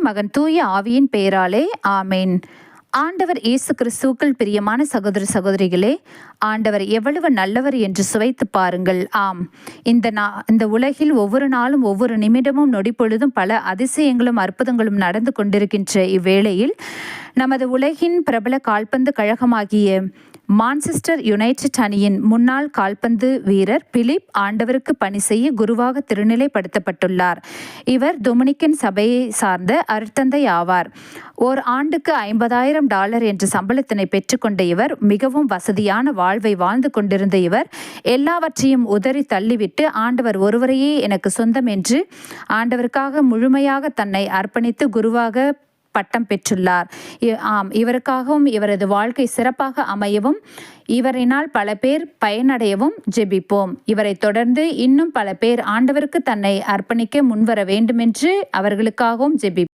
மகன் தூய ஆவியின் பெயராலே ஆமேன். ஆண்டவர் இயேசு கிறிஸ்துவுக்குள் பிரியமான சகோதர சகோதரிகளே ஆண்டவர் எவ்வளவு நல்லவர் என்று சுவைத்து பாருங்கள். ஆம். இந்த நா இந்த உலகில் ஒவ்வொரு நாளும் ஒவ்வொரு நிமிடமும் நொடிப்பொழுதும் பல அதிசயங்களும் அற்புதங்களும் நடந்து கொண்டிருக்கின்ற இவ்வேளையில் நமது உலகின் பிரபல கால்பந்து கழகமாகிய மான்செஸ்டர் யுனைடெட் அணியின் முன்னாள் கால்பந்து வீரர் பிலிப் ஆண்டவருக்கு பணி செய்ய குருவாக திருநிலைப்படுத்தப்பட்டுள்ளார். இவர் டொமினிக்கன் சபையை சார்ந்த அருத்தந்தை ஆவார். ஓர் ஆண்டுக்கு ஐம்பதாயிரம் டாலர் என்ற சம்பளத்தினை பெற்றுக்கொண்ட இவர் மிகவும் வசதியான வாழ்வை வாழ்ந்து கொண்டிருந்த இவர் எல்லாவற்றையும் உதறி தள்ளிவிட்டு ஆண்டவர் ஒருவரையே எனக்கு சொந்தம் என்று ஆண்டவருக்காக முழுமையாக தன்னை அர்ப்பணித்து குருவாக பட்டம் பெற்றுள்ளார். ஆம் இவருக்காகவும் இவரது வாழ்க்கை சிறப்பாக அமையவும் இவரினால் பல பேர் பயனடையவும் ஜெபிப்போம். இவரை தொடர்ந்து இன்னும் பல பேர் ஆண்டவருக்கு தன்னை அர்ப்பணிக்க முன்வர வேண்டுமென்று அவர்களுக்காகவும் ஜெபி